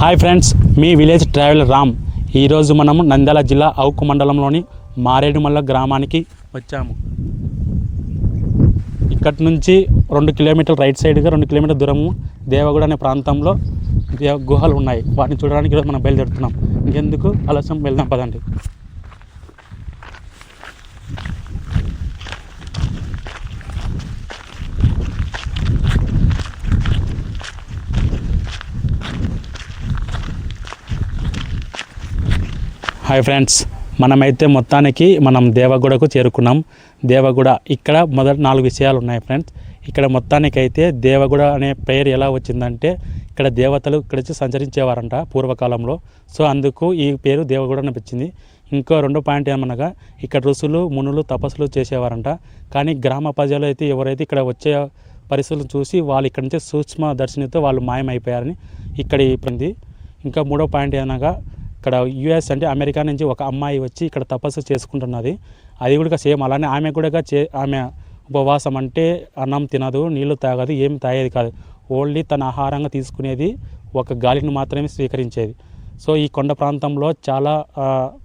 Hi friends మీ village travel Ram. ఈరోజు మనము నంద్యాల జిల్లా అవుకు మండలంలోని మారేడుమల్ల గ్రామానికి వచ్చాము. ఇక్కడి నుంచి రెండు కిలోమీటర్ల రైట్ సైడ్గా రెండు కిలోమీటర్ దూరము దేవగూడ అనే ప్రాంతంలో గుహలు ఉన్నాయి. వాటిని చూడడానికి ఈరోజు మనం బయలుదేరుతున్నాం. ఇంకెందుకు ఆలస్యం? వెళ్దాం పదండి. హాయ్ ఫ్రెండ్స్ మనమైతే మొత్తానికి మనం దేవగూడకు చేరుకున్నాం. దేవగూడ ఇక్కడ మొదటి నాలుగు విషయాలు ఉన్నాయి ఫ్రెండ్స్ ఇక్కడ మొత్తానికి అయితే దేవగూడ అనే పేరు ఎలా వచ్చిందంటే ఇక్కడ దేవతలు ఇక్కడ వచ్చి సంచరించేవారంట పూర్వకాలంలో. సో అందుకు ఈ పేరు దేవగూడ అనిపించింది ఇంకో రెండో పాయింట్ ఏమనగా ఇక్కడ ఋషులు మునులు తపస్సులు చేసేవారంట. కానీ గ్రామ ప్రజలు అయితే ఎవరైతే ఇక్కడ వచ్చే పరిస్థితులను చూసి వాళ్ళు ఇక్కడ నుంచి సూక్ష్మ దర్శనితో వాళ్ళు మాయమైపోయారని ఇక్కడ ఇప్పింది ఇంకా మూడో పాయింట్ ఏమనగా ఇక్కడ యుఎస్ అంటే అమెరికా నుంచి ఒక అమ్మాయి వచ్చి ఇక్కడ తపస్సు చేసుకుంటున్నది. అది కూడా సేమ్ అలానే ఆమె కూడా చే ఆమె ఉపవాసం అంటే అన్నం తినదు నీళ్ళు తాగదు ఏం తాగేది కాదు. ఓన్లీ తన ఆహారంగా తీసుకునేది ఒక గాలిని మాత్రమే స్వీకరించేది. సో ఈ కొండ ప్రాంతంలో చాలా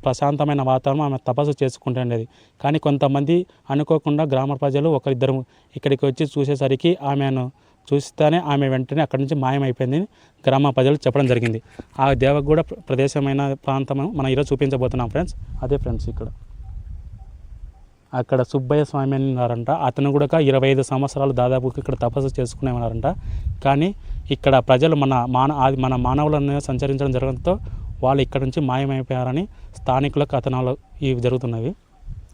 ప్రశాంతమైన వాతావరణం ఆమె తపస్సు చేసుకుంటుండేది కానీ కొంతమంది అనుకోకుండా గ్రామ ప్రజలు ఒకరిద్దరు ఇక్కడికి వచ్చి చూసేసరికి ఆమెను చూస్తేనే ఆమె వెంటనే అక్కడి నుంచి మాయమైపోయింది గ్రామ ప్రజలు చెప్పడం జరిగింది. ఆ దేవగూడ ప్రదేశమైన ప్రాంతం మనం ఈరోజు చూపించబోతున్నాం ఫ్రెండ్స్. అదే ఫ్రెండ్స్ ఇక్కడ. అక్కడ సుబ్బయ్య స్వామి అని ఉన్నారంట అతను కూడా ఇరవై ఐదు సంవత్సరాలు దాదాపు ఇక్కడ తపస్సు చేసుకునే ఉన్నారంట. కానీ ఇక్కడ ప్రజలు మన మాన అది మన మానవులను సంచరించడం జరగడంతో వాళ్ళు ఇక్కడ నుంచి మాయమైపోయారని స్థానికుల కథనాలు ఇవి జరుగుతున్నవి.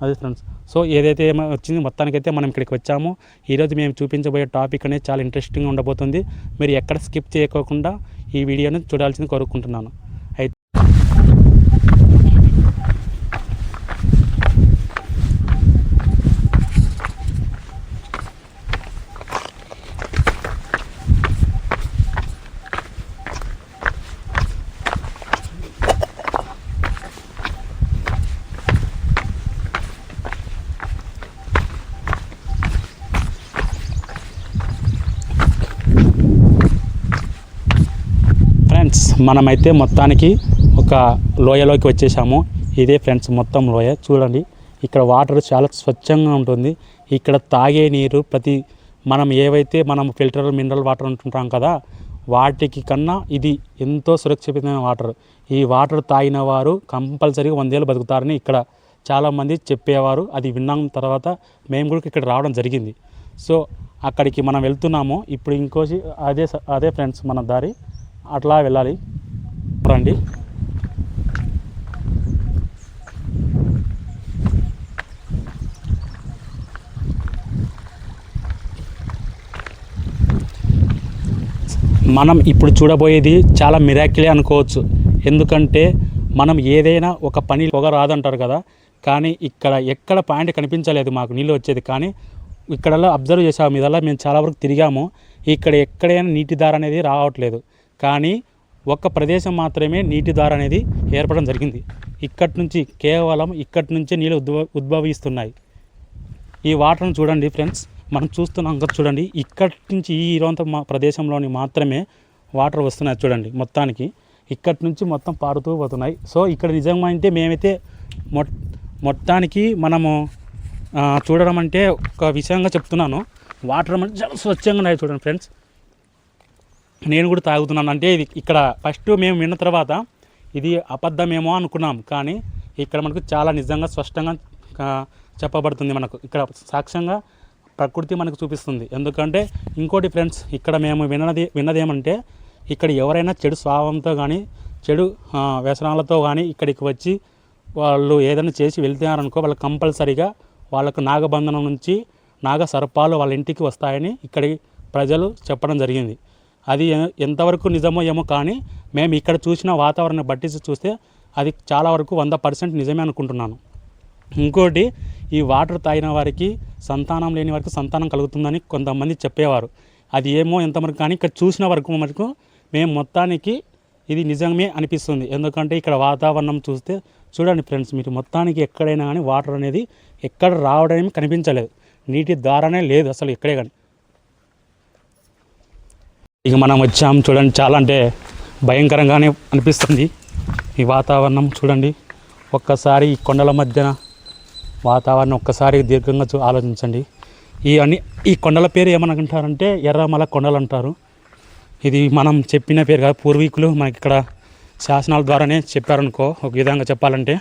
అది ఫ్రెండ్స్. సో ఏదైతే వచ్చింది మొత్తానికైతే మనం ఇక్కడికి వచ్చాము. ఈరోజు మేము చూపించబోయే టాపిక్ అనేది చాలా ఇంట్రెస్టింగ్ ఉండబోతుంది. మీరు ఎక్కడ స్కిప్ చేయకోకుండా ఈ వీడియోని చూడాల్సింది కోరుకుంటున్నాను అయితే ఫ్రెండ్స్ మనమైతే మొత్తానికి ఒక లోయలోకి వచ్చేసాము. ఇదే ఫ్రెండ్స్ మొత్తం లోయ. చూడండి ఇక్కడ వాటర్ చాలా స్వచ్ఛంగా ఉంటుంది. ఇక్కడ తాగే నీరు ప్రతి మనం ఏవైతే మనం ఫిల్టర్ మినరల్ వాటర్ ఉంటుంటాం కదా వాటికి కన్నా ఇది ఎంతో సురక్షితమైన వాటర్. ఈ వాటర్ తాగిన వారు కంపల్సరీగా వందేళ్ళు బతుకుతారని ఇక్కడ చాలామంది చెప్పేవారు. అది విన్నాం తర్వాత మేము కూడా ఇక్కడ రావడం జరిగింది. సో అక్కడికి మనం వెళ్తున్నాము. ఇప్పుడు ఇంకోసి అదే స- అదే ఫ్రెండ్స్ మన దారి. అట్లా వెళ్ళాలి. రండి. మనం ఇప్పుడు చూడబోయేది చాలా మిరాకిలే అనుకోవచ్చు. ఎందుకంటే మనం ఏదైనా ఒక పని పొగ రాదంటారు కదా. కానీ ఇక్కడ ఎక్కడ పాయింట్ కనిపించలేదు మాకు నీళ్ళు వచ్చేది. కానీ ఇక్కడలా అబ్జర్వ్ చేసాము ఇదల్లా మేము చాలా వరకు తిరిగాము. ఇక్కడ ఎక్కడైనా నీటి దార అనేది రావట్లేదు. కానీ ఒక్క ప్రదేశం మాత్రమే నీటి దార అనేది ఏర్పడడం జరిగింది. ఇక్కడి నుంచి కేవలం ఇక్కడి నుంచే నీళ్ళు ఉద్భవ ఉద్భవిస్తున్నాయి. ఈ వాటర్ని చూడండి ఫ్రెండ్స్. మనం చూస్తున్నాం కదా చూడండి. ఇక్కడి నుంచి ఈ ఇరవంత మా ప్రదేశంలోని మాత్రమే వాటర్ వస్తున్నాయి చూడండి మొత్తానికి. ఇక్కడి నుంచి మొత్తం పారుతూ పోతున్నాయి. సో ఇక్కడ నిజంగా అంటే మేమైతే మొ మొత్తానికి మనము చూడడం అంటే ఒక విషయంగా చెప్తున్నాను. వాటర్ అంటే చాలా స్వచ్ఛంగా ఉన్నాయి చూడండి ఫ్రెండ్స్. నేను కూడా తాగుతున్నాను అంటే ఇది ఇక్కడ ఫస్ట్ మేము విన్న తర్వాత ఇది అబద్ధమేమో అనుకున్నాం. కానీ ఇక్కడ మనకు చాలా నిజంగా స్పష్టంగా చెప్పబడుతుంది మనకు. ఇక్కడ సాక్ష్యంగా ప్రకృతి మనకు చూపిస్తుంది. ఎందుకంటే ఇంకోటి ఫ్రెండ్స్ ఇక్కడ మేము విన్నది విన్నదేమంటే ఇక్కడ ఎవరైనా చెడు స్వభావంతో కానీ చెడు వ్యసనాలతో కానీ ఇక్కడికి వచ్చి వాళ్ళు ఏదైనా చేసి వెళ్తున్నారనుకో వాళ్ళు కంపల్సరీగా వాళ్ళకు నాగబంధనం నుంచి నాగ సర్పాలు వాళ్ళ ఇంటికి వస్తాయని ఇక్కడి ప్రజలు చెప్పడం జరిగింది. అది ఎంతవరకు నిజమో ఏమో కానీ మేము ఇక్కడ చూసిన వాతావరణం బట్టి చూస్తే అది చాలా వరకు వంద పర్సెంట్ నిజమే అనుకుంటున్నాను. ఇంకోటి ఈ వాటర్ తాగిన వారికి సంతానం లేని వారికి సంతానం కలుగుతుందని కొంతమంది చెప్పేవారు. అది ఏమో ఎంతవరకు కానీ ఇక్కడ చూసిన వరకు మటుకు మేము మొత్తానికి ఇది నిజమే అనిపిస్తుంది. ఎందుకంటే ఇక్కడ వాతావరణం చూస్తే చూడండి ఫ్రెండ్స్ మీరు మొత్తానికి ఎక్కడైనా కానీ వాటర్ అనేది ఎక్కడ రావడమే కనిపించలేదు. నీటి ద్వారానే లేదు అసలు ఎక్కడే కానీ. ఇక మనం వచ్చాం చూడండి చాలా అంటే భయంకరంగానే అనిపిస్తుంది. ఈ వాతావరణం చూడండి ఒక్కసారి ఈ కొండల మధ్యన వాతావరణం ఒక్కసారి దీర్ఘంగా చూ ఆలోచించండి. ఈ అన్ని ఈ కొండల పేరు ఏమనుకుంటారంటే ఎర్రమల కొండలు అంటారు ఇది మనం చెప్పిన పేరు కాదు పూర్వీకులు మనకి ఇక్కడ శాసనాల ద్వారానే చెప్పారనుకో ఒక విధంగా చెప్పాలంటే.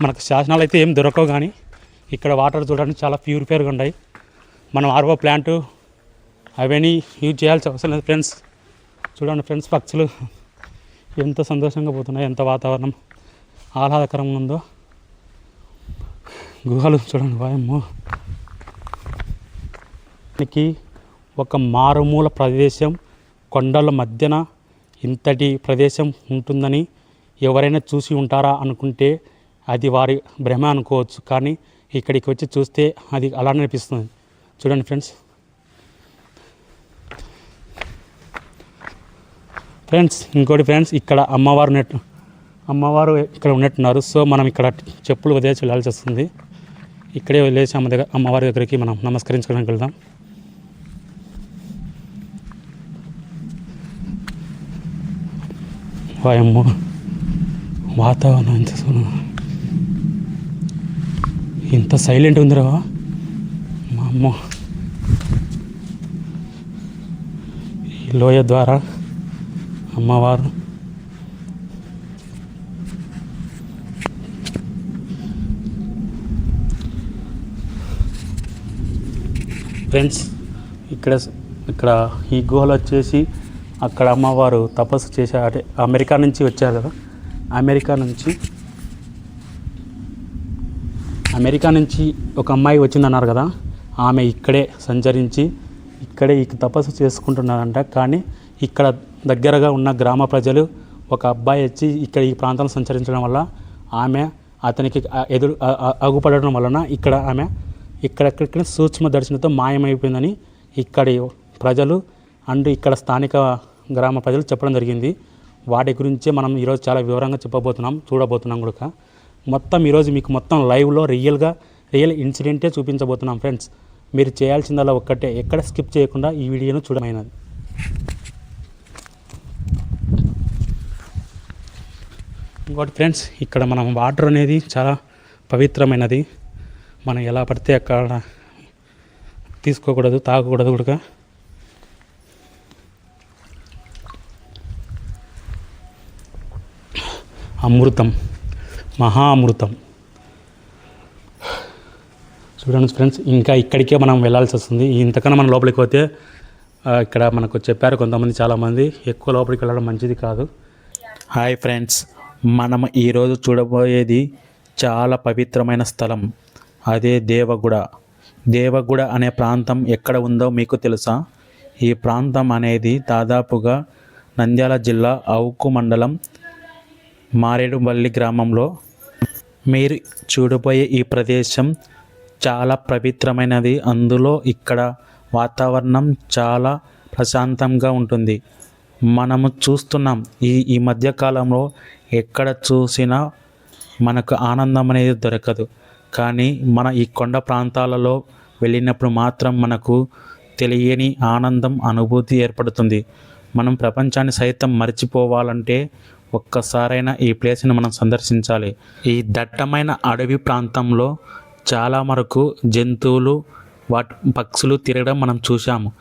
మనకు శాసనాలు అయితే ఏం దొరకవు కానీ ఇక్కడ వాటర్ చూడడానికి చాలా ప్యూరిఫైర్గా ఉన్నాయి. మనం ఆర్వో ప్లాంట్ అవన్నీ యూజ్ చేయాల్సిన అవసరం లేదు ఫ్రెండ్స్ చూడండి ఫ్రెండ్స్ పక్షులు ఎంత సంతోషంగా పోతున్నాయి ఎంత వాతావరణం ఆహ్లాదకరంగా ఉందో. గుహలు చూడండి వాయమ్మో. మనకి ఒక మారుమూల ప్రదేశం కొండల మధ్యన ఇంతటి ప్రదేశం ఉంటుందని ఎవరైనా చూసి ఉంటారా అనుకుంటే అది వారి భ్రమ అనుకోవచ్చు. కానీ ఇక్కడికి వచ్చి చూస్తే అది అలానే అనిపిస్తుంది. చూడండి ఫ్రెండ్స్ ఫ్రెండ్స్ ఇంకోటి ఫ్రెండ్స్ ఇక్కడ అమ్మవారు ఉన్నట్టు అమ్మవారు ఇక్కడ ఉన్నట్టున్నారు. సో మనం ఇక్కడ చెప్పులు వదిలేసి వెళ్ళాల్సి వస్తుంది. ఇక్కడే వదిలేసి అమ్మ దగ్గర అమ్మవారి దగ్గరికి మనం నమస్కరించుకోవడానికి వెళ్దాం. వాయమ్మ వాతావరణం ఎంత ఇంత సైలెంట్ ఉందిరా మా అమ్మ. ఈ లోయ ద్వారా అమ్మవారు. ఫ్రెండ్స్ ఇక్కడ ఇక్కడ ఈ గుహలు వచ్చేసి అక్కడ అమ్మవారు తపస్సు చేసే అంటే అమెరికా నుంచి వచ్చారు కదా? అమెరికా నుంచి. అమెరికా నుంచి ఒక అమ్మాయి వచ్చిందన్నారు కదా? ఆమె ఇక్కడే సంచరించి ఇక్కడే ఈ తపస్సు చేసుకుంటున్నారంట. కానీ ఇక్కడ దగ్గరగా ఉన్న గ్రామ ప్రజలు ఒక అబ్బాయి వచ్చి ఇక్కడ ఈ ప్రాంతంలో సంచరించడం వల్ల ఆమె అతనికి ఎదురు అగుపడడం వలన ఇక్కడ ఆమె ఇక్కడెక్కడ సూక్ష్మ దర్శనంతో మాయమైపోయిందని ఇక్కడి ప్రజలు అండ్ ఇక్కడ స్థానిక గ్రామ ప్రజలు చెప్పడం జరిగింది. వాటి గురించే మనం ఈరోజు చాలా వివరంగా చెప్పబోతున్నాం చూడబోతున్నాం కూడా మొత్తం ఈరోజు మీకు మొత్తం లైవ్లో రియల్గా రియల్ ఇన్సిడెంటే చూపించబోతున్నాం ఫ్రెండ్స్. మీరు చేయాల్సిందల్లా ఒక్కటే ఎక్కడ స్కిప్ చేయకుండా ఈ వీడియోను చూడమైనది. ఇంకోటి ఫ్రెండ్స్ ఇక్కడ మనం వాటర్ అనేది చాలా పవిత్రమైనది. మనం ఎలా పడితే అక్కడ తీసుకోకూడదు తాగకూడదు కూడా. అమృతం మహా అమృతం చూడండి ఫ్రెండ్స్ ఇంకా ఇక్కడికే మనం వెళ్ళాల్సి వస్తుంది. ఇంతకన్నా మనం లోపలికి పోతే ఇక్కడ మనకు చెప్పారు కొంతమంది చాలామంది ఎక్కువ లోపలికి వెళ్ళడం మంచిది కాదు. హాయ్ ఫ్రెండ్స్ మనం ఈరోజు చూడబోయేది చాలా పవిత్రమైన స్థలం. అదే దేవగుడ. దేవగుడ అనే ప్రాంతం ఎక్కడ ఉందో మీకు తెలుసా? ఈ ప్రాంతం అనేది దాదాపుగా నంద్యాల జిల్లా అవుకు మండలం మారేడుపల్లి గ్రామంలో. మీరు చూడబోయే ఈ ప్రదేశం చాలా పవిత్రమైనది. అందులో ఇక్కడ వాతావరణం చాలా ప్రశాంతంగా ఉంటుంది. మనము చూస్తున్నాం ఈ ఈ మధ్య కాలంలో ఎక్కడ చూసినా మనకు ఆనందం అనేది దొరకదు. కానీ మన ఈ కొండ ప్రాంతాలలో వెళ్ళినప్పుడు మాత్రం మనకు తెలియని ఆనందం అనుభూతి ఏర్పడుతుంది. మనం ప్రపంచాన్ని సైతం మర్చిపోవాలంటే ఒక్కసారైనా ఈ ప్లేస్ని మనం సందర్శించాలి. ఈ దట్టమైన అడవి ప్రాంతంలో చాలా వరకు జంతువులు వాటి పక్షులు తిరగడం మనం చూసాము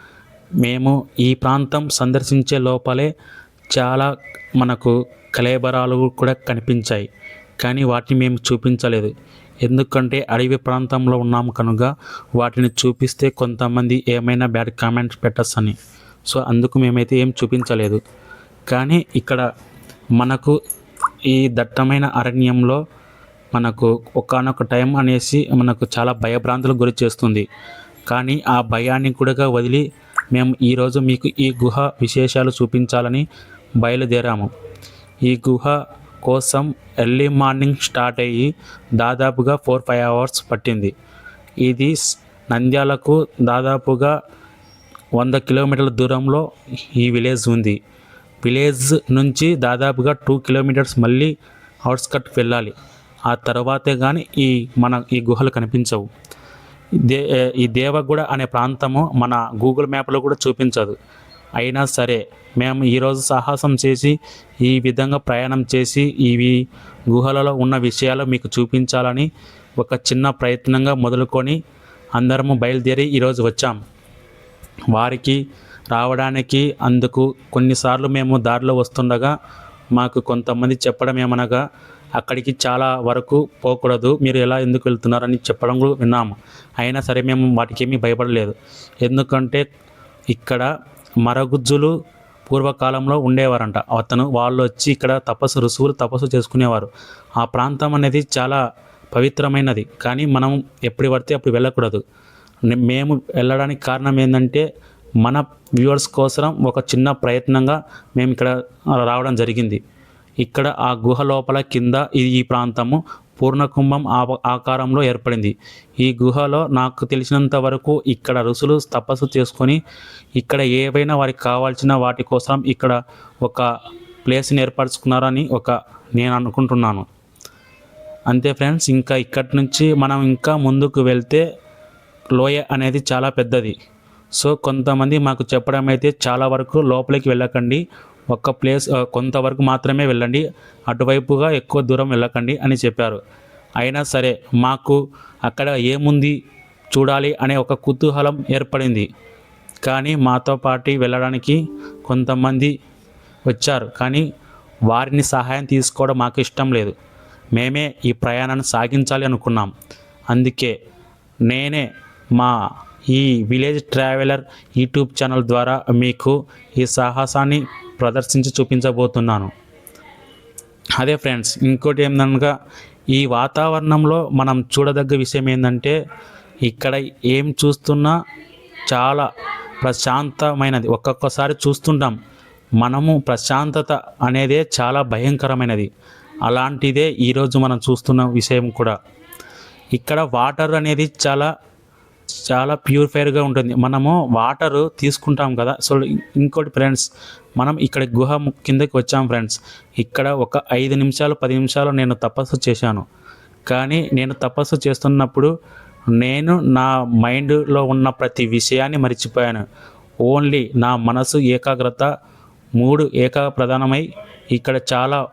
మేము ఈ ప్రాంతం సందర్శించే లోపలే చాలా మనకు కలేబరాలు కూడా కనిపించాయి. కానీ వాటిని మేము చూపించలేదు. ఎందుకంటే అడవి ప్రాంతంలో ఉన్నాము కనుక వాటిని చూపిస్తే కొంతమంది ఏమైనా బ్యాడ్ కామెంట్స్ పెట్టచ్చని. సో అందుకు మేమైతే ఏం చూపించలేదు. కానీ ఇక్కడ మనకు ఈ దట్టమైన అరణ్యంలో మనకు ఒకానొక టైం అనేసి మనకు చాలా భయభ్రాంతులకు గురి చేస్తుంది. కానీ ఆ భయాన్ని కూడా వదిలి మేము ఈరోజు మీకు ఈ గుహ విశేషాలు చూపించాలని బయలుదేరాము. ఈ గుహ కోసం ఎర్లీ మార్నింగ్ స్టార్ట్ అయ్యి దాదాపుగా ఫోర్ ఫైవ్ అవర్స్ పట్టింది. ఇది నంద్యాలకు దాదాపుగా వంద కిలోమీటర్ల దూరంలో ఈ విలేజ్ ఉంది. విలేజ్ నుంచి దాదాపుగా టూ కిలోమీటర్స్ మళ్ళీ అవుట్స్కట్ వెళ్ళాలి. ఆ తర్వాతే కానీ ఈ మన ఈ గుహలు కనిపించవు. దే ఈ దేవగూడ అనే ప్రాంతము మన గూగుల్ మ్యాప్లో కూడా చూపించదు. అయినా సరే మేము ఈరోజు సాహసం చేసి ఈ విధంగా ప్రయాణం చేసి ఇవి గుహలలో ఉన్న విషయాలు మీకు చూపించాలని ఒక చిన్న ప్రయత్నంగా మొదలుకొని అందరము బయలుదేరి ఈరోజు వచ్చాం. వారికి రావడానికి అందుకు కొన్నిసార్లు మేము దారిలో వస్తుండగా మాకు కొంతమంది చెప్పడం ఏమనగా అక్కడికి చాలా వరకు పోకూడదు. మీరు ఎలా ఎందుకు వెళ్తున్నారని చెప్పడం కూడా విన్నాము. అయినా సరే మేము వాటికేమీ భయపడలేదు. ఎందుకంటే ఇక్కడ మరగుజ్జులు పూర్వకాలంలో ఉండేవారంట. అతను వాళ్ళు వచ్చి ఇక్కడ తపస్సు రుసువులు తపస్సు చేసుకునేవారు. ఆ ప్రాంతం అనేది చాలా పవిత్రమైనది. కానీ మనం ఎప్పుడు పడితే అప్పుడు వెళ్ళకూడదు. మేము వెళ్ళడానికి కారణం ఏంటంటే మన వ్యూవర్స్ కోసం ఒక చిన్న ప్రయత్నంగా మేము ఇక్కడ రావడం జరిగింది. ఇక్కడ ఆ గుహ లోపల కింద ఈ ప్రాంతము పూర్ణకుంభం ఆ- ఆకారంలో ఏర్పడింది. ఈ గుహలో నాకు తెలిసినంత వరకు ఇక్కడ ఋషులు తపస్సు చేసుకొని ఇక్కడ ఏవైనా వారికి కావాల్సిన వాటి కోసం ఇక్కడ ఒక ప్లేస్ని ఏర్పరచుకున్నారని ఒక నేను అనుకుంటున్నాను. అంతే ఫ్రెండ్స్ ఇంకా ఇక్కడి నుంచి మనం ఇంకా ముందుకు వెళ్తే లోయ అనేది చాలా పెద్దది. సో కొంతమంది మాకు చెప్పడం అయితే చాలా వరకు లోపలికి వెళ్ళకండి. ఒక్క ప్లేస్ కొంతవరకు మాత్రమే వెళ్ళండి. అటువైపుగా ఎక్కువ దూరం వెళ్ళకండి అని చెప్పారు. అయినా సరే మాకు అక్కడ ఏముంది చూడాలి అనే ఒక కుతూహలం ఏర్పడింది. కానీ మాతో పాటు వెళ్ళడానికి కొంతమంది వచ్చారు. కానీ వారిని సహాయం తీసుకోవడం మాకు ఇష్టం లేదు. మేమే ఈ ప్రయాణాన్ని సాగించాలి అనుకున్నాం. అందుకే నేనే మా ఈ విలేజ్ ట్రావెలర్ యూట్యూబ్ ఛానల్ ద్వారా మీకు ఈ సాహసాన్ని ప్రదర్శించి చూపించబోతున్నాను. అదే ఫ్రెండ్స్ ఇంకోటి ఏందనగా ఈ వాతావరణంలో మనం చూడదగ్గ విషయం ఏంటంటే ఇక్కడ ఏం చూస్తున్నా చాలా ప్రశాంతమైనది. ఒక్కొక్కసారి చూస్తుంటాం మనము ప్రశాంతత అనేదే చాలా భయంకరమైనది. అలాంటిదే ఈరోజు మనం చూస్తున్న విషయం కూడా. ఇక్కడ వాటర్ అనేది చాలా చాలా ప్యూరిఫైర్గా ఉంటుంది. మనము వాటరు తీసుకుంటాం కదా. సో ఇంకోటి ఫ్రెండ్స్ మనం ఇక్కడ గుహ కిందకి వచ్చాం ఫ్రెండ్స్. ఇక్కడ ఒక ఐదు నిమిషాలు పది నిమిషాలు నేను తపస్సు చేశాను. కానీ నేను తపస్సు చేస్తున్నప్పుడు నేను నా మైండ్లో ఉన్న ప్రతి విషయాన్ని మర్చిపోయాను. ఓన్లీ నా మనసు ఏకాగ్రత మూడు ఏకా ప్రధానమై ఇక్కడ చాలా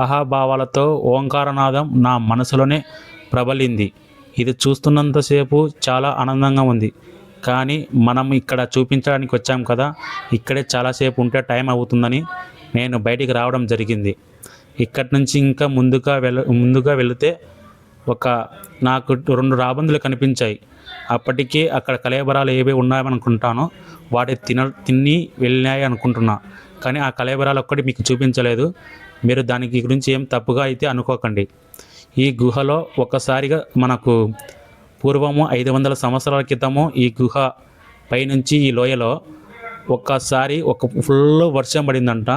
అహాభావాలతో ఓంకారనాదం నా మనసులోనే ప్రబలింది. ఇది చూస్తున్నంతసేపు చాలా ఆనందంగా ఉంది. కానీ మనం ఇక్కడ చూపించడానికి వచ్చాం కదా ఇక్కడే చాలాసేపు ఉంటే టైం అవుతుందని నేను బయటికి రావడం జరిగింది. ఇక్కడి నుంచి ఇంకా ముందుగా వెళ్ళ ముందుగా వెళితే ఒక నాకు రెండు రాబందులు కనిపించాయి. అప్పటికే అక్కడ కలేబరాలు ఏవి ఉన్నాయనుకుంటానో వాటి తిన తిని వెళ్ళినాయి అనుకుంటున్నా. కానీ ఆ కలేబరాలు ఒక్కటి మీకు చూపించలేదు. మీరు దానికి గురించి ఏం తప్పుగా అయితే అనుకోకండి. ఈ గుహలో ఒకసారిగా మనకు పూర్వము ఐదు వందల సంవత్సరాల క్రితము ఈ గుహ పైనుంచి ఈ లోయలో ఒక్కసారి ఒక ఫుల్ వర్షం పడిందంట.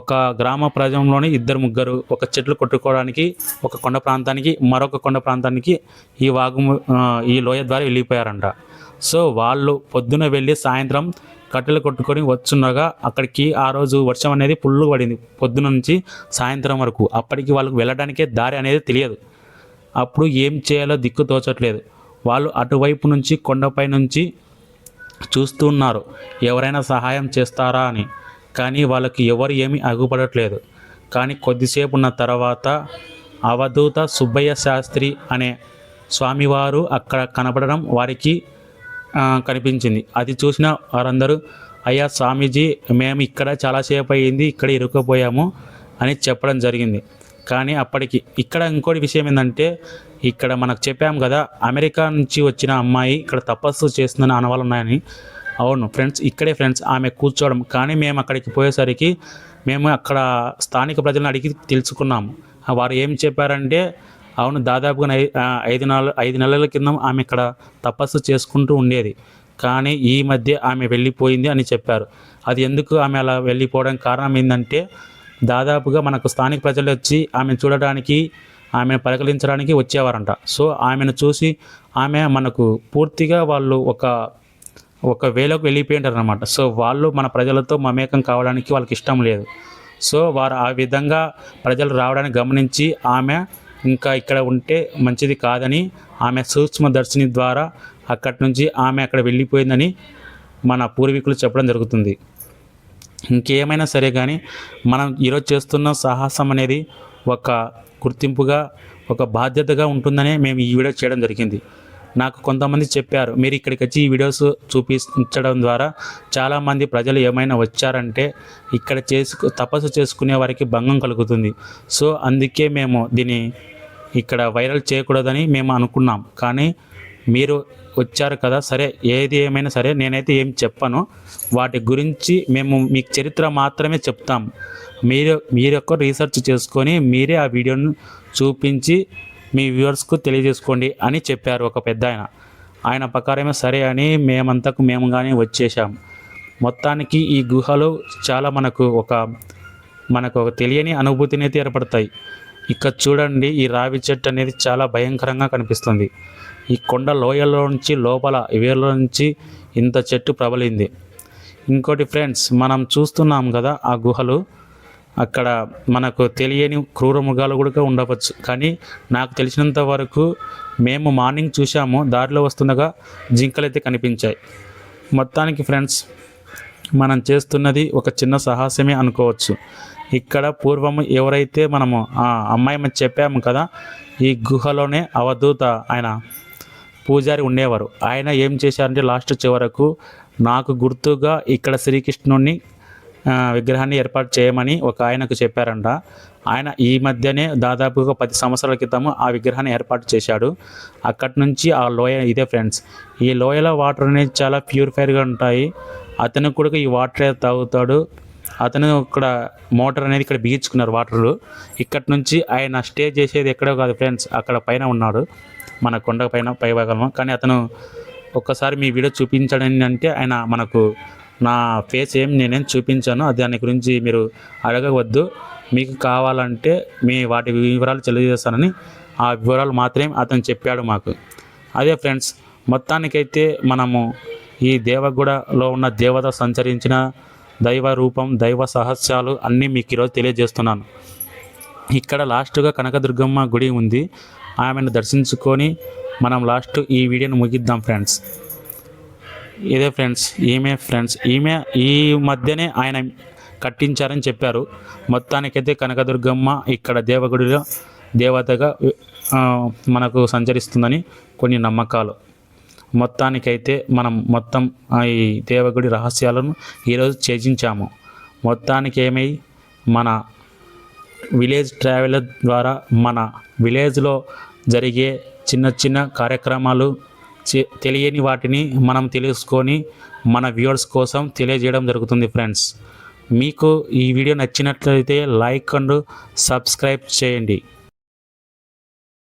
ఒక గ్రామ ప్రజంలోని ఇద్దరు ముగ్గురు ఒక చెట్లు కొట్టుకోవడానికి ఒక కొండ ప్రాంతానికి మరొక కొండ ప్రాంతానికి ఈ వాగు ఈ లోయ ద్వారా వెళ్ళిపోయారంట. సో వాళ్ళు పొద్దున వెళ్ళి సాయంత్రం కట్టెలు కొట్టుకొని వచ్చుండగా అక్కడికి ఆ రోజు వర్షం అనేది ఫుల్ పడింది. పొద్దున నుంచి సాయంత్రం వరకు. అప్పటికి వాళ్ళకి వెళ్ళడానికే దారి అనేది తెలియదు. అప్పుడు ఏం చేయాలో దిక్కు తోచట్లేదు. వాళ్ళు అటువైపు నుంచి కొండపై నుంచి చూస్తూ ఉన్నారు. ఎవరైనా సహాయం చేస్తారా అని. కానీ వాళ్ళకి ఎవరు ఏమీ అగుపడట్లేదు. కానీ కొద్దిసేపు ఉన్న తర్వాత అవధూత సుబ్బయ్య శాస్త్రి అనే స్వామివారు అక్కడ కనపడడం వారికి కనిపించింది. అది చూసిన వారందరూ అయ్యా స్వామీజీ మేము ఇక్కడ చాలాసేపు అయ్యింది ఇక్కడ ఇరుక్కుపోయాము అని చెప్పడం జరిగింది. కానీ అప్పటికి ఇక్కడ ఇంకోటి విషయం ఏంటంటే ఇక్కడ మనకు చెప్పాం కదా అమెరికా నుంచి వచ్చిన అమ్మాయి ఇక్కడ తపస్సు చేస్తుందని అనవాళ్ళు ఉన్నాయని. అవును ఫ్రెండ్స్ ఇక్కడే ఫ్రెండ్స్ ఆమె కూర్చోవడం. కానీ మేము అక్కడికి పోయేసరికి మేము అక్కడ స్థానిక ప్రజలను అడిగి తెలుసుకున్నాము. వారు ఏం చెప్పారంటే అవును దాదాపుగా ఐదు నెలల ఐదు నెలల కింద ఆమె ఇక్కడ తపస్సు చేసుకుంటూ ఉండేది. కానీ ఈ మధ్య ఆమె వెళ్ళిపోయింది అని చెప్పారు. అది ఎందుకు ఆమె అలా వెళ్ళిపోవడం కారణం ఏంటంటే దాదాపుగా మనకు స్థానిక ప్రజలు వచ్చి ఆమెను చూడడానికి ఆమెను పరికలించడానికి వచ్చేవారంట. సో ఆమెను చూసి ఆమె మనకు పూర్తిగా వాళ్ళు ఒక ఒక వేలోకి వెళ్ళిపోయింటారు అనమాట సో వాళ్ళు మన ప్రజలతో మమేకం కావడానికి వాళ్ళకి ఇష్టం లేదు. సో వారు ఆ విధంగా ప్రజలు రావడానికి గమనించి ఆమె ఇంకా ఇక్కడ ఉంటే మంచిది కాదని ఆమె సూక్ష్మ దర్శిని ద్వారా అక్కడి నుంచి ఆమె అక్కడ వెళ్ళిపోయిందని మన పూర్వీకులు చెప్పడం జరుగుతుంది. ఇంకేమైనా సరే కానీ మనం ఈరోజు చేస్తున్న సాహసం అనేది ఒక గుర్తింపుగా ఒక బాధ్యతగా ఉంటుందనే మేము ఈ వీడియో చేయడం జరిగింది. నాకు కొంతమంది చెప్పారు మీరు ఇక్కడికి వచ్చి ఈ వీడియోస్ చూపించడం ద్వారా చాలామంది ప్రజలు ఏమైనా వచ్చారంటే ఇక్కడ చేసుకు తపస్సు చేసుకునే వారికి భంగం కలుగుతుంది. సో అందుకే మేము దీన్ని ఇక్కడ వైరల్ చేయకూడదని మేము అనుకున్నాం. కానీ మీరు వచ్చారు కదా సరే ఏది ఏమైనా సరే నేనైతే ఏం చెప్పను. వాటి గురించి మేము మీకు చరిత్ర మాత్రమే చెప్తాం. మీరు మీరు యొక్క రీసెర్చ్ చేసుకొని మీరే ఆ వీడియోను చూపించి మీ వ్యూవర్స్కు తెలియజేసుకోండి అని చెప్పారు ఒక పెద్ద ఆయన. ఆయన ప్రకారమే సరే అని మేమంతకు మేము కానీ వచ్చేసాం మొత్తానికి ఈ గుహలు చాలా మనకు ఒక మనకు ఒక తెలియని అనుభూతిని అయితే ఏర్పడతాయి. ఇక్కడ చూడండి ఈ రావి చెట్టు అనేది చాలా భయంకరంగా కనిపిస్తుంది. ఈ కొండ లోయలో నుంచి లోపల వేర్లో నుంచి ఇంత చెట్టు ప్రబలింది. ఇంకోటి ఫ్రెండ్స్ మనం చూస్తున్నాం కదా ఆ గుహలు. అక్కడ మనకు తెలియని క్రూర మృగాలు కూడా ఉండవచ్చు. కానీ నాకు తెలిసినంత వరకు మేము మార్నింగ్ చూసాము దారిలో వస్తుండగా జింకలైతే కనిపించాయి. మొత్తానికి ఫ్రెండ్స్ మనం చేస్తున్నది ఒక చిన్న సాహసమే అనుకోవచ్చు. ఇక్కడ పూర్వం ఎవరైతే మనము ఆ అమ్మాయి చెప్పాము కదా ఈ గుహలోనే అవధూత ఆయన పూజారి ఉండేవారు. ఆయన ఏం చేశారంటే లాస్ట్ చివరకు నాకు గుర్తుగా ఇక్కడ శ్రీకృష్ణుడిని విగ్రహాన్ని ఏర్పాటు చేయమని ఒక ఆయనకు చెప్పారంట. ఆయన ఈ మధ్యనే దాదాపుగా పది సంవత్సరాల క్రితం ఆ విగ్రహాన్ని ఏర్పాటు చేశాడు. అక్కడి నుంచి ఆ లోయ ఇదే ఫ్రెండ్స్. ఈ లోయలో వాటర్ అనేది చాలా ప్యూరిఫైర్గా ఉంటాయి. అతను కూడా ఈ వాటర్ తాగుతాడు. అతను ఇక్కడ మోటార్ అనేది ఇక్కడ బిగించుకున్నారు వాటర్ ఇక్కడ నుంచి ఆయన స్టే చేసేది ఎక్కడో కాదు ఫ్రెండ్స్ అక్కడ పైన ఉన్నాడు. మన కొండ పైన పై భాగంలో. కానీ అతను ఒక్కసారి మీ వీడియో చూపించడని అంటే ఆయన మనకు నా ఫేస్ ఏం నేనేం చూపించాను. దాని గురించి మీరు అడగవద్దు. మీకు కావాలంటే మీ వాటి వివరాలు తెలియజేస్తానని ఆ వివరాలు మాత్రమే అతను చెప్పాడు మాకు. అదే ఫ్రెండ్స్ మొత్తానికైతే మనము ఈ దేవగూడలో ఉన్న దేవత సంచరించిన దైవ రూపం దైవ సహస్యాలు అన్నీ మీకు ఈరోజు తెలియజేస్తున్నాను. ఇక్కడ లాస్ట్గా కనకదుర్గమ్మ గుడి ఉంది. ఆమెను దర్శించుకొని మనం లాస్ట్ ఈ వీడియోని ముగిద్దాం ఫ్రెండ్స్. ఇదే ఫ్రెండ్స్ ఈమె ఫ్రెండ్స్ ఈమె ఈ మధ్యనే ఆయన కట్టించారని చెప్పారు. మొత్తానికైతే కనకదుర్గమ్మ ఇక్కడ దేవగుడిలో దేవతగా మనకు సంచరిస్తుందని కొన్ని నమ్మకాలు. మొత్తానికైతే మనం మొత్తం ఈ దేవగుడి రహస్యాలను ఈరోజు ఛేదించాము మొత్తానికి ఏమై మన విలేజ్ ట్రావెలర్ ద్వారా మన విలేజ్లో జరిగే చిన్న చిన్న కార్యక్రమాలు తెలియని వాటిని మనం తెలుసుకొని మన వ్యూవర్స్ కోసం తెలియజేయడం జరుగుతుంది ఫ్రెండ్స్. మీకు ఈ వీడియో నచ్చినట్లయితే లైక్ అండ్ సబ్స్క్రైబ్ చేయండి.